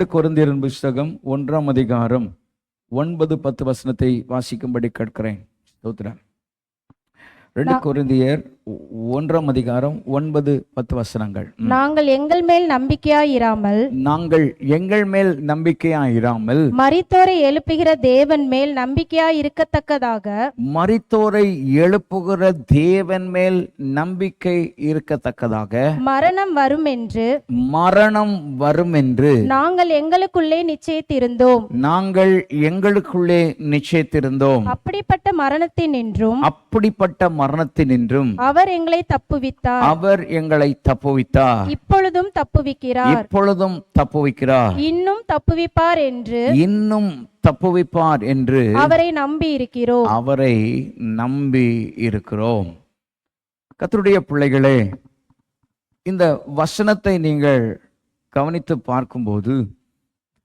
ரெண்டு கொரிந்தியரின் புஸ்தகம் ஒன்றாம் அதிகாரம் ஒன்பது பத்து வசனத்தை வாசிக்கும்படி கேட்கிறேன். ஸ்தோத்திரம். ரெண்டு கொரிந்தியர் ஒன்றாம் அதிகாரம் ஒன்பது பத்து வசனங்கள். நாங்கள் எங்கள் மேல் நம்பிக்கையாயிராமல் நாங்கள் எங்கள் மேல் நம்பிக்கையாயிராமல் மரித்தோரை எழுப்புகிற தேவன் மேல் நம்பிக்கையாய் இருக்கத்தக்கதாக மரித்தோரை எழுப்புகிற தேவன் மேல் நம்பிக்கை இருக்கத்தக்கதாக மரணம் வரும் என்று மரணம் வரும் என்று நாங்கள் எங்களுக்குள்ளே நிச்சயித்திருந்தோம். நாங்கள் எங்களுக்குள்ளே நிச்சயித்திருந்தோம். அப்படிப்பட்ட மரணத்தினின்றும் அப்படிப்பட்ட மரணத்தினின்றும் அவர் எங்களை தப்புவித்தார். அவர் எங்களை தப்புவித்தார். இப்பொழுதும் தப்புவிக்கிறார். இப்பொழுதும் தப்புவிக்கிறார். இன்னும் தப்புவிப்பார் என்று இன்னும் தப்புவிப்பார் என்று அவரை நம்பி இருக்கிறோம். அவரை நம்பி இருக்கிறோம். கர்த்தருடைய பிள்ளைகளே இந்த வசனத்தை நீங்கள் கவனித்து பார்க்கும்போது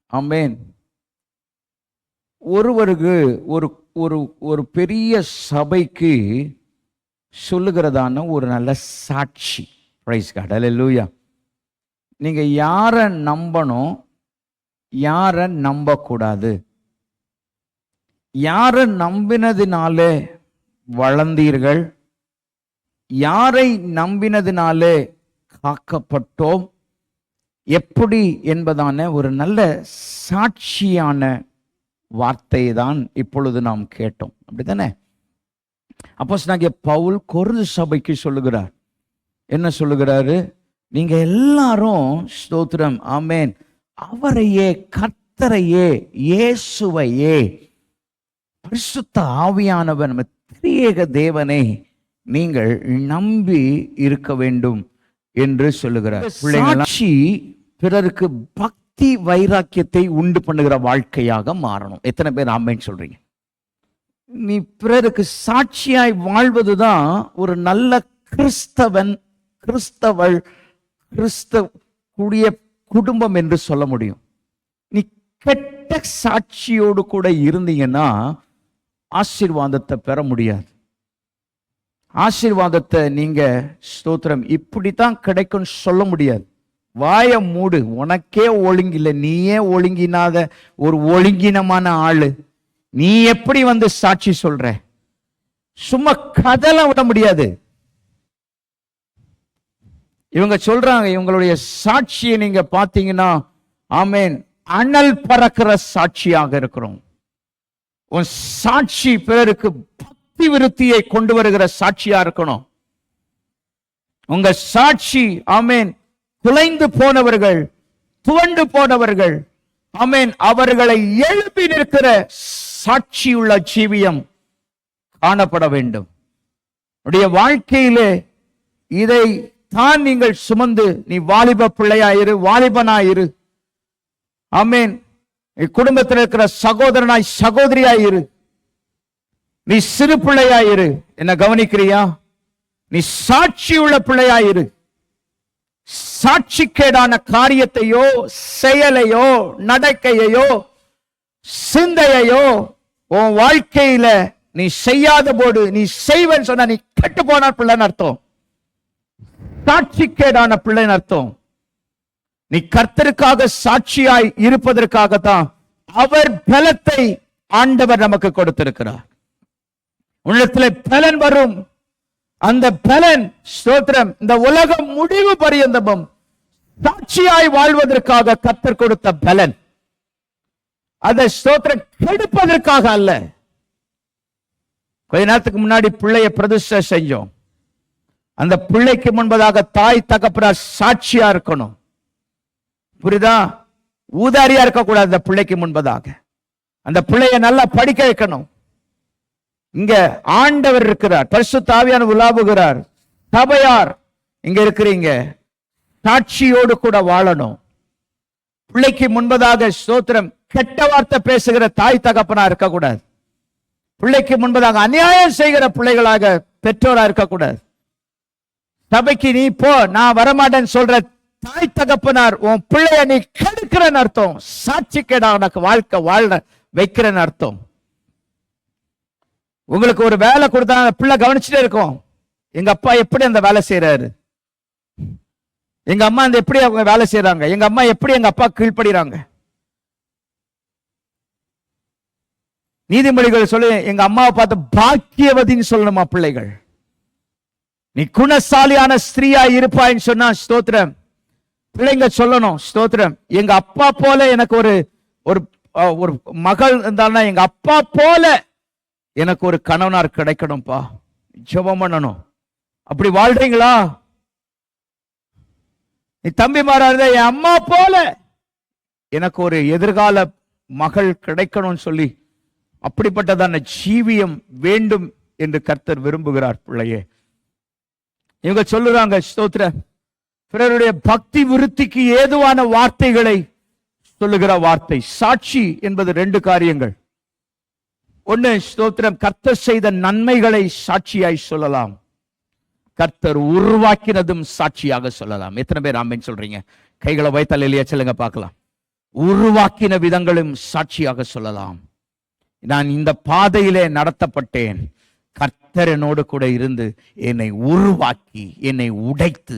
ஆமென். ஒருவருக்கு ஒரு ஒரு ஒரு பெரிய சபைக்கு சொல்லுகிறதான ஒரு நல்ல சாட்சி. பிரைஸ் லூயா நீங்கள் யாரை நம்பணும்? யாரை நம்பக்கூடாது? யாரை நம்பினதினாலே வளர்ந்தீர்கள்? யாரை நம்பினதினாலே காக்கப்பட்டோம்? எப்படி என்பதான ஒரு நல்ல சாட்சியான வார்த்தையை தான் இப்பொழுது நாம் கேட்டோம். அப்படிதானே அப்போ நாங்க பவுல் கொருந்து சபைக்கு சொல்லுகிறார். என்ன சொல்லுகிறாரு? நீங்க எல்லாரும் ஸ்தோத்திரம் ஆமென். அவரையே கர்த்தரையே இயேசுவையே பரிசுத்த ஆவியானவர் நம்ம திரியேக தேவனை நீங்கள் நம்பி இருக்க வேண்டும் என்று சொல்லுகிறார். சாட்சி பிறருக்கு பக்தி வைராக்கியத்தை உண்டு பண்ணுகிற வாழ்க்கையாக மாறணும். எத்தனை பேர் ஆமைன்னு சொல்றீங்க? நீ பிறருக்கு சாட்சியாய் வாழ்வதுதான் ஒரு நல்ல கிறிஸ்தவன் கிறிஸ்தவள் கிறிஸ்த கூடிய குடும்பம் என்று சொல்ல முடியும். நீ கெட்ட சாட்சியோடு கூட இருந்தீங்கன்னா ஆசீர்வாதத்தை பெற முடியாது. ஆசீர்வாதத்தை நீங்க ஸ்தோத்திரம் இப்படித்தான் கிடைக்கும்னு சொல்ல முடியாது. வாய மூடு உனக்கே ஒழுங்கில்லை நீயே ஒழுங்கினாத ஒரு ஒழுங்கினமான ஆளு. நீ எப்படி வந்து சாட்சி சொல்ற? சும்மா கதலாம் விட முடியாது. இவங்க சொல்றாங்க இவங்களுடைய சாட்சியை நீங்க பாத்தீங்கன்னா ஆமேன் அனல் பறக்கிற சாட்சியாக இருக்கிறோம். உன் சாட்சி பிறருக்கு பக்தி விருத்தியை கொண்டு வருகிற சாட்சியா இருக்கணும். உங்க சாட்சி ஆமேன் குலைந்து போனவர்கள் துவண்டு போனவர்கள் ஆமேன் அவர்களை எழுப்பி நிற்கிற சாட்சியுள்ள ஜீவியம் காணப்பட வேண்டும். உடைய வாழ்க்கையிலே இதை தான் நீங்கள் சுமந்து நீ வாலிப பிள்ளையாயிரு வாலிபனாயிரு. ஆமேன். நீ குடும்பத்தில் இருக்கிற சகோதரனாய் சகோதரியாயிரு. நீ சிறு பிள்ளையாயிரு. என்ன கவனிக்கிறியா? நீ சாட்சி உள்ள பிள்ளையாயிரு. சாட்சிக்கேடான காரியத்தையோ செயலையோ நடக்கையையோ சிந்தையையோ உன் வாழ்க்கையில நீ செய்யாத போது நீ செய்வன்னு சொன்னா நீ கெட்டு போன பிள்ளைன்னு அர்த்தம். சாட்சிக்கேடான பிள்ளைன்னு அர்த்தம். நீ கர்த்தருக்காக சாட்சியாய் இருப்பதற்காகத்தான் அவர் பலத்தை ஆண்டவர் நமக்கு கொடுத்திருக்கிறார். உள்ளத்துல பலன் வரும். அந்த பலன் ஸ்தோத்திரம் இந்த உலகம் முடிவு பரியந்தமும் சாட்சியாய் வாழ்வதற்காக கத்தர் கொடுத்த பலன். அதை ஸ்தோத்திரம் கெடுப்பதற்காக அல்ல. கொஞ்ச நேரத்துக்கு முன்னாடி பிள்ளைய பிரதிஷ்டை செஞ்சோம். அந்த பிள்ளைக்கு முன்பதாக தாய் தகப்பனார் சாட்சியா இருக்கணும். புரியுதா? ஊதாரியா இருக்கக்கூடாது அந்த பிள்ளைக்கு முன்பதாக. அந்த பிள்ளைய நல்லா படிக்க வைக்கணும். இங்க ஆண்டவர் இருக்கிறார். பரிசு தாவியான உலாவுகிறார். சபையார் இங்க இருக்கிறீங்க. சாட்சியோடு கூட வாழணும். பிள்ளைக்கு முன்பதாக ஸ்தோத்திரம் கெட்ட வார்த்தை பேசுகிற தாய் தகப்பனா இருக்கக்கூடாது. பிள்ளைக்கு முன்பதாக அநியாயம் செய்கிற பிள்ளைகளாக பெற்றோரா இருக்கக்கூடாது. சபைக்கு நீ போ நான் வரமாட்டேன்னு சொல்ற தாய் தகப்பனார் உன் பிள்ளைய நீ கெடுக்கிறன்னு அர்த்தம். சாட்சி கேடா உனக்கு வாழ்க்கை வாழ வைக்கிறன்னு அர்த்தம். உங்களுக்கு ஒரு வேலை கொடுத்தா பிள்ளை கவனிச்சுட்டே இருக்கும். எங்க அப்பா எப்படி அந்த வேலை செய்யறாரு எங்க அம்மா அந்த எப்படி அவங்க வேலை செய்யறாங்க எங்க அம்மா எப்படி எங்க அப்பா கீழ்ப்படுகிறாங்க நீதிமொழிகள் சொல்லு எங்க அம்மாவை பார்த்து பாக்கியவதின்னு சொல்லணுமா பிள்ளைகள்? நீ குணசாலியான ஸ்திரீயா இருப்பாயின்னு சொன்னா ஸ்தோத்திரம். பிள்ளைங்க சொல்லணும் ஸ்தோத்திரம். எங்க அப்பா போல எனக்கு ஒரு ஒரு ஒரு மகள் இருந்தால்னா எங்க அப்பா போல எனக்கு ஒரு கணவனார் கிடைக்கணும்ப்பா. ஜெபம் பண்ணணும். அப்படி வாழ்றீங்களா? நீ தம்பி மாறாத என் அம்மா போல. எனக்கு ஒரு எதிர்கால மகள் கிடைக்கணும்னு சொல்லி அப்படிப்பட்டதான ஜீவியம் வேண்டும் என்று கர்த்தர் விரும்புகிறார் பிள்ளையே. இவங்க சொல்லுறாங்க ஸ்தோத்திர பிறருடைய பக்தி விருத்திக்கு ஏதுவான வார்த்தைகளை சொல்லுகிற வார்த்தை. சாட்சி என்பது ரெண்டு காரியங்கள். ஒன்று ஸ்தோத்திரம் கர்த்தர் செய்த நன்மைகளை சாட்சியாய் சொல்லலாம். கர்த்தர் உருவாக்கினதும் சாட்சியாக சொல்லலாம். எத்தனை பேர் ஆமென் சொல்றீங்க? கைகளை வைத்தால் இல்லையா சொல்லுங்க பார்க்கலாம். உருவாக்கின விதங்களும் சாட்சியாக சொல்லலாம். நான் இந்த பாதையிலே நடத்தப்பட்டேன். கர்த்தர் என்னோடு கூட இருந்து என்னை உருவாக்கி என்னை உடைத்து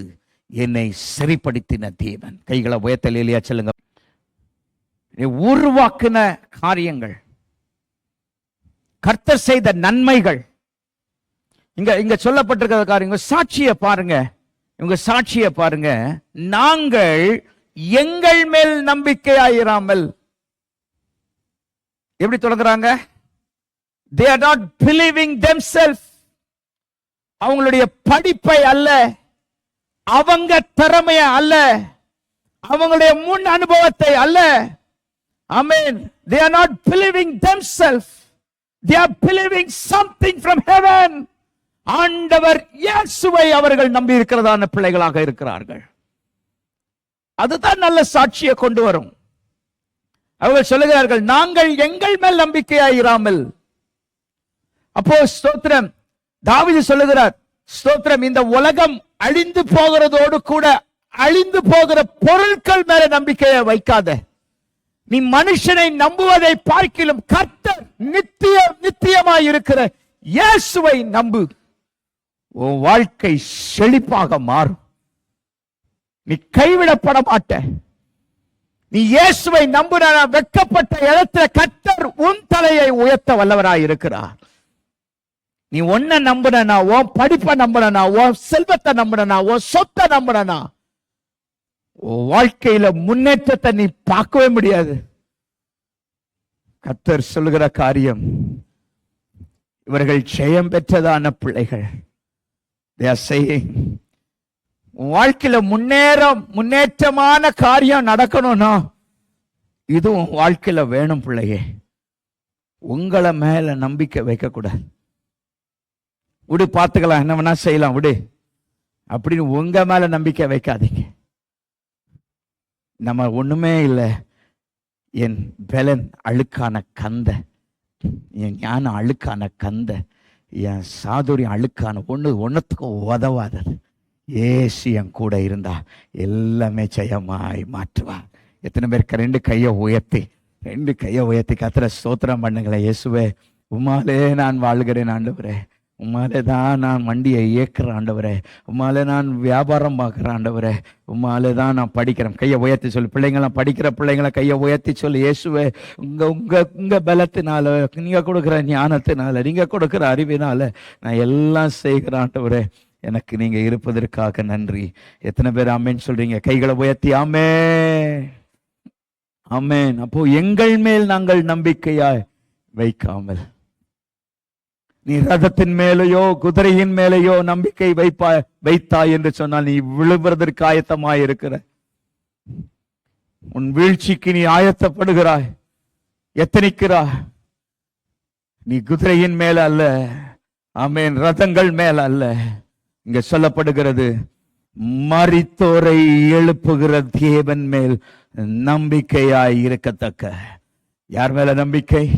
என்னை சரிப்படுத்தின தேவன். கைகளை உயர்த்தல் இல்லையா சொல்லுங்க உருவாக்கின காரியங்கள் கர்த்தர் செய்த நன்மைகள் இங்க இங்க சொல்லப்பட்டிருக்கிற காரியங்க சாட்சிய பாருங்க. இவங்க சாட்சிய பாருங்க. நாங்கள் எங்கள் மேல் நம்பிக்கையாயிராமல். எப்படி தொடங்குறாங்க? They are not believing themselves. அவங்களுடைய படிப்பை அல்ல. அவங்க திறமைய அல்ல. அவங்களுடைய முன் அனுபவத்தை அல்ல. Amen they are not believing them self they are believing something from heaven ஆண்டவர் இயேசுவை அவர்கள் நம்பி இருக்கிறதான பிள்ளைகளாக இருக்கிறார்கள். அதுதான் நல்ல சாட்சியை கொண்டு வரும். அவர்கள் சொல்லுகிறார்கள் நாங்கள் எங்கள் மேல் நம்பிக்கையாயிராமல். அப்போ ஸ்தோத்திரம் தாவிது சொல்லுகிறார் ஸ்தோத்திரம் இந்த உலகம் அழிந்து போகிறதோடு கூட அழிந்து போகிற பொருட்கள் மேல நம்பிக்கையை வைக்காத. நீ மனுஷனை நம்புவதை பார்க்கிலும் கர்த்தர் நித்திய நித்தியமாய் இருக்கிற இயேசுவை நம்பு. உன் வாழ்க்கை செழிப்பாக மாறும். நீ கைவிடப்பட மாட்ட நீ இயேசுவை நம்புன வெட்கப்பட்ட இடத்துல கத்தர் உன் தலையை உயர்த்த வல்லவராய் இருக்கிறார். நீ ஒன்ன நம்புனா உன் படிப்பை நம்புனா உன் செல்வத்தை நம்புனா உன் சொத்தை நம்புனா உன் வாழ்க்கையில முன்னேற்றத்தை நீ பார்க்கவே முடியாது. கத்தர் சொல்லுகிற காரியம் இவர்கள் ஜெயம் பெற்றதான பிள்ளைகள். They are உன் வாழ்க்கையில முன்னேறம் முன்னேற்றமான காரியம் நடக்கணும்னா இது உன் வாழ்க்கையில வேணும் பிள்ளையே. உங்களை மேல நம்பிக்கை வைக்கக்கூடாது. விடு பார்த்துக்கலாம் என்ன வேணா செய்யலாம் விடு. அப்படின்னு உங்க மேல நம்பிக்கை வைக்காதீங்க. நம்ம ஒண்ணுமே இல்லை. என் பலன் அழுக்கான கந்த. என் ஞானம் அழுக்கான கந்த. என் சாதுரியம் அழுக்கான ஒன்று ஒன்றுத்துக்கும் உதவாதது. ஏசு என் கூட இருந்தா எல்லாமே ஜெயமாய் மாற்றுவா. எத்தனை பேருக்கு ரெண்டு கையை உயர்த்தி ரெண்டு கையை உயர்த்தி கத்துற ஸ்தோத்திரம் பண்ணுங்களேன். இயேசுவே உமாலே நான் வாழ்கிறேன் ஆண்டு உம்மாலே தான் நான் வண்டியை இயக்குறேன் ஆண்டவரே. உமாலே நான் வியாபாரம் பார்க்குற ஆண்டவரே. உம்மாலே தான் நான் படிக்கிறேன். கையை உயர்த்தி சொல்லு. பிள்ளைங்களாம் படிக்கிற பிள்ளைங்களை கையை உயர்த்தி சொல்லு. இயேசுவே உங்கள் உங்கள் உங்கள் பலத்தினால நீங்கள் கொடுக்குற ஞானத்தினால நீங்கள் கொடுக்குற அறிவினால நான் எல்லாம் செய்கிற ஆண்டவரே. எனக்கு நீங்கள் இருப்பதற்காக நன்றி. எத்தனை பேர் ஆமேன்னு சொல்கிறீங்க கைகளை உயர்த்தி ஆமே ஆமேன். அப்போ எங்கள் மேல் நாங்கள் நம்பிக்கையாய் வைக்காமல். நீ ரதத்தின் மேலேயோ குதிரையின் மேலேயோ நம்பிக்கை வைப்பா வைத்தாய் என்று சொன்னால் நீ விழுவதற்கு ஆயத்தமாய் இருக்கிற. உன் வீழ்ச்சிக்கு நீ ஆயத்தப்படுகிறாய். எத்தனிக்கிறாய்? நீ குதிரையின் மேல அல்ல ஆமேன் ரதங்கள் மேல அல்ல. இங்க சொல்லப்படுகிறது மறித்தோரை எழுப்புகிற தேவன் மேல் நம்பிக்கையாய் இருக்கத்தக்க. யார் மேல நம்பிக்கை?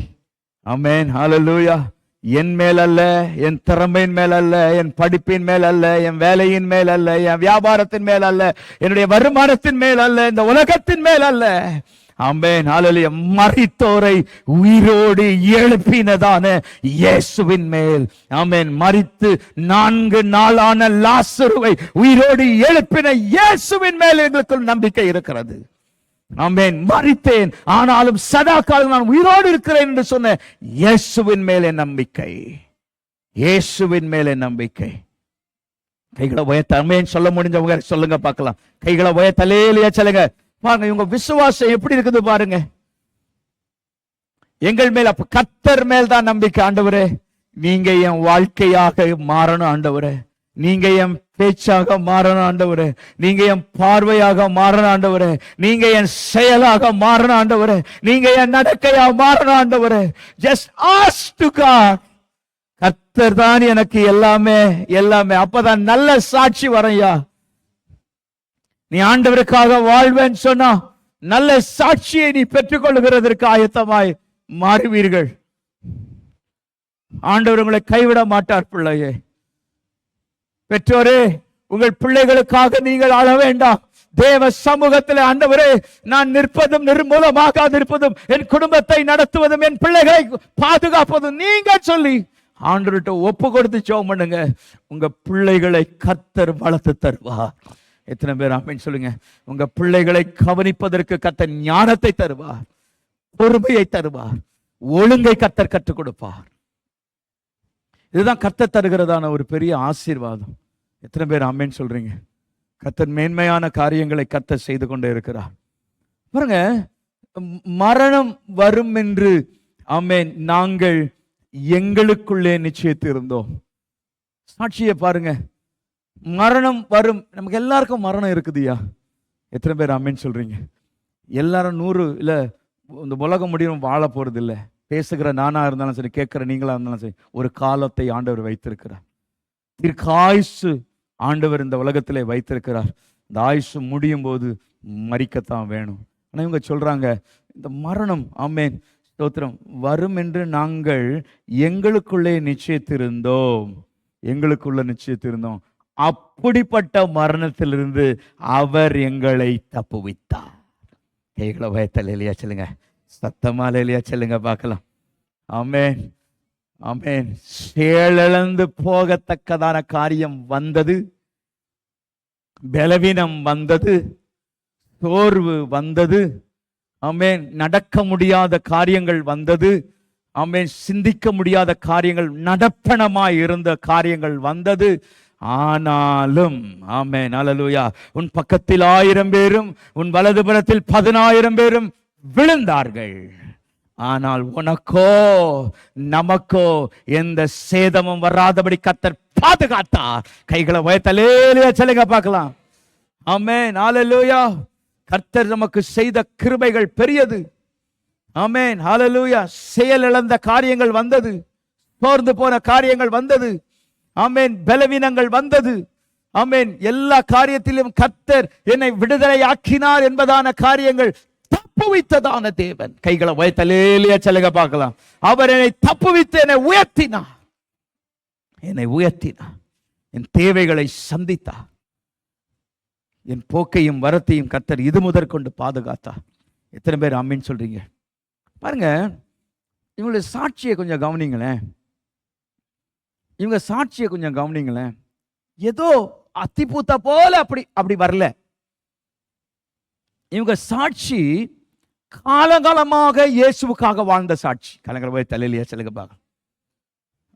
ஆமேன் ஹalleluya. என் மேல் அல்ல என் திறமையின் மேல் அல்ல என் படிப்பின் மேல் அல்ல என் வேலையின் மேல் அல்ல என் வியாபாரத்தின் மேல் அல்ல என்னுடைய வருமானத்தின் மேல் அல்ல இந்த உலகத்தின் மேல் அல்ல ஆமென் ஹalleluya. மரித்தோரை உயிரோடு எழுப்பினதான இயேசுவின் மேல். ஆமென் மறித்து நான்கு நாளான லாசருவை உயிரோடு எழுப்பின இயேசுவின் மேல் எங்களுக்கு நம்பிக்கை இருக்கிறது. ஆமேன் மறித்தேன். ஆனாலும் சதா காலம் நான் உயிரோடு இருக்கிறேன் என்று சொன்ன இயேசுவின் மேலே நம்பிக்கை. இயேசுவின் மேலே நம்பிக்கை. கைகளை உயர்த்த சொல்ல முடிஞ்சவங்க சொல்லுங்க பார்க்கலாம். கைகளை உயர்த்தலே இல்லையா சொல்லுங்க. பாருங்க இவங்க விசுவாசம் எப்படி இருக்குது பாருங்க. எங்கள் மேல் அப்ப கத்தர் மேல் தான் நம்பிக்கை ஆண்டவரே. நீங்க என் வாழ்க்கையாக மாறணும் ஆண்டவரே. நீங்க என் பேச்சாக மாறணும் ஆண்டவரே. நீங்க என் பார்வையாக மாறணும் ஆண்டவரே. நீங்க என் செயலாக மாறணும் ஆண்டவரே. நீங்க என் நடக்கையா மாறணும் ஆண்டவரே. ஜஸ்ட் ஆஸ் டு காட் தான் எனக்கு எல்லாமே எல்லாமே. அப்பதான் நல்ல சாட்சி வரையா. நீ ஆண்டவருக்காக வாழ்வேன்னு சொன்னா நல்ல சாட்சியை நீ பெற்றுக்கொள்கிறதற்கு ஆயத்தமாய் மாறுவீர்கள். ஆண்டவர் உங்களை கைவிட மாட்டார் பிள்ளையே. பெற்றோரே உங்கள் பிள்ளைகளுக்காக நீங்கள் ஆள வேண்டாம். தேவ சமூகத்தில் ஆண்டவரே நான் நிற்பதும் நிர்மூலமாகாதிருப்பதும் என் குடும்பத்தை நடத்துவதும் என் பிள்ளைகளை பாதுகாப்பதும் நீங்க சொல்லி ஆண்டர்கிட்ட ஒப்பு கொடுத்து ஜெபம் பண்ணுங்க. உங்க பிள்ளைகளை கத்தர் வளர்த்து தருவார் எத்தனை பேர் அப்படின்னு சொல்லுங்க. உங்க பிள்ளைகளை கவனிப்பதற்கு கத்த ஞானத்தை தருவார் பொறுமையை தருவார் ஒழுங்கை கத்தர் கற்றுக் கொடுப்பார். இதுதான் கத்த தருகிறதான ஒரு பெரிய ஆசீர்வாதம். எத்தனை பேர் ஆமென் சொல்றீங்க? கத்தர் மேன்மையான காரியங்களை கத்த செய்து கொண்டே இருக்கிறார். பாருங்க மரணம் வரும் என்று ஆமென் நாங்கள் எங்களுக்குள்ளே நிச்சயத்து இருந்தோம் சாட்சியை பாருங்க மரணம் வரும் நமக்கு எல்லாருக்கும் மரணம் இருக்குதுயா எத்தனை பேர் அம்மேன்னு சொல்றீங்க? எல்லாரும் நூறு இல்லை இந்த உலகம் முடியும் வாழ போறது இல்லை பேசுகிற நானா இருந்தாலும் சரி கேட்குற நீங்களா இருந்தாலும் சரி ஒரு காலத்தை ஆண்டவர் வைத்திருக்கிறார். தீர்க்காயுசு ஆண்டவர் இந்த உலகத்திலே வைத்திருக்கிறார். இந்த ஆயுசு முடியும் போது மறிக்கத்தான் வேணும். ஆனால் இவங்க சொல்றாங்க இந்த மரணம் ஆமேன் ஸ்தோத்திரம் வரும் என்று நாங்கள் எங்களுக்குள்ளே நிச்சயத்திருந்தோம். எங்களுக்குள்ள நிச்சயத்திருந்தோம். அப்படிப்பட்ட மரணத்திலிருந்து அவர் எங்களை தப்புவித்தார். கைகளை வயத்தல் இல்லையா சொல்லுங்க. சத்தமால இல்லையா சொல்லுங்க பார்க்கலாம். ஆமேன். ஆமேன். செயலிழந்து போகத்தக்கதான காரியம் வந்தது. பலவீனம் வந்தது. சோர்வு வந்தது. ஆமேன். நடக்க முடியாத காரியங்கள் வந்தது. ஆமேன். சிந்திக்க முடியாத காரியங்கள் நடப்பணமாய் இருந்த காரியங்கள் வந்தது. ஆனாலும் ஆமேன். அலலூயா உன் பக்கத்தில் ஆயிரம் பேரும் உன் வலதுபுறத்தில் பதினாயிரம் பேரும் விழுந்தார்கள். ஆனால் உனக்கோ நமக்கோ எந்த சேதமும் வராதபடி கத்தர் பாதுகாத்தார் கைகளை வயத்தலேலியா சொல்லுங்க பார்க்கலாம். ஆமே நாலலூயா கர்த்தர் நமக்கு செய்த கிருபைகள் பெரியது. ஆமென் ஹalleluya செயல் இழந்த காரியங்கள் வந்தது. சோர்ந்து போன காரியங்கள் வந்தது. ஆமேன் பலவீனங்கள் வந்தது. ஆமேன் எல்லா காரியத்திலும் கத்தர் என்னை விடுதலையாக்கினார் என்பதான காரியங்கள் தப்புவித்ததான தேவன். கைகளை வயத்தலேலியா சொல்லுங்க பார்க்கலாம். அவர் என்னை தப்புவித்து என்னை உயர்த்தினார். என்னை உயர்த்தினார். என் தேவைகளை சந்தித்தார். என் போக்கையும் வரத்தையும் கத்தர் இது முதற் கொண்டு பாதுகாத்தா எத்தனை பேர் அம்மின்னு சொல்றீங்க? பாருங்க இவங்களுடைய சாட்சியை கொஞ்சம் கவனிங்களேன். இவங்க சாட்சியை கொஞ்சம் கவனிங்களேன். ஏதோ அத்திப்பூத்த போல அப்படி அப்படி வரல. இவங்க சாட்சி காலகாலமாக இயேசுவுக்காக வாழ்ந்த சாட்சி. கலங்கர போய் தலையிலேயே சொல்லுங்க பார்க்கலாம்.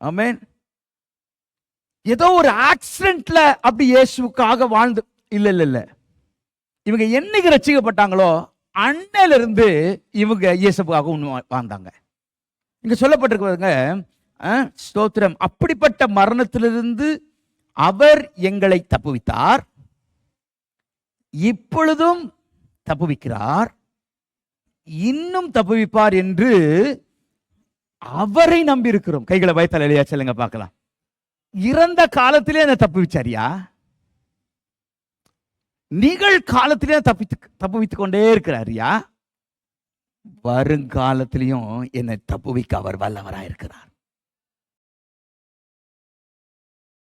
ஆமேன் ஏதோ ஒரு ஆக்சிடென்ட்ல அப்படி இயேசுக்காக வாழ்ந்து இல்ல இல்ல இல்ல. இவங்க என்னைக்கு ரசிக்கப்பட்டாங்களோ அன்னையிலிருந்து இவங்க இயேசுக்காக ஒன்று வாழ்ந்தாங்க. இங்க சொல்லப்பட்டிருக்கிறவங்க அஹ், ஸ்தோத்திரம். அப்படிப்பட்ட மரணத்திலிருந்து அவர் எங்களை தப்புவித்தார். இப்பொழுதும் தப்புவிக்கிறார். இன்னும் தப்புவிப்பார் என்று அவரை நம்பி இருக்கிறோம் கைகளை வயத்தால் எழுதியா சொல்லுங்க பார்க்கலாம். இறந்த காலத்திலே என்ன தப்புவிச்சாரியா? நிகழ் காலத்திலே தப்பித்து தப்புவித்துக் கொண்டே இருக்கிறாரியா? வருங்காலத்திலையும் என்னை தப்புவிக்க அவர் வல்லவராயிருக்கிறார்.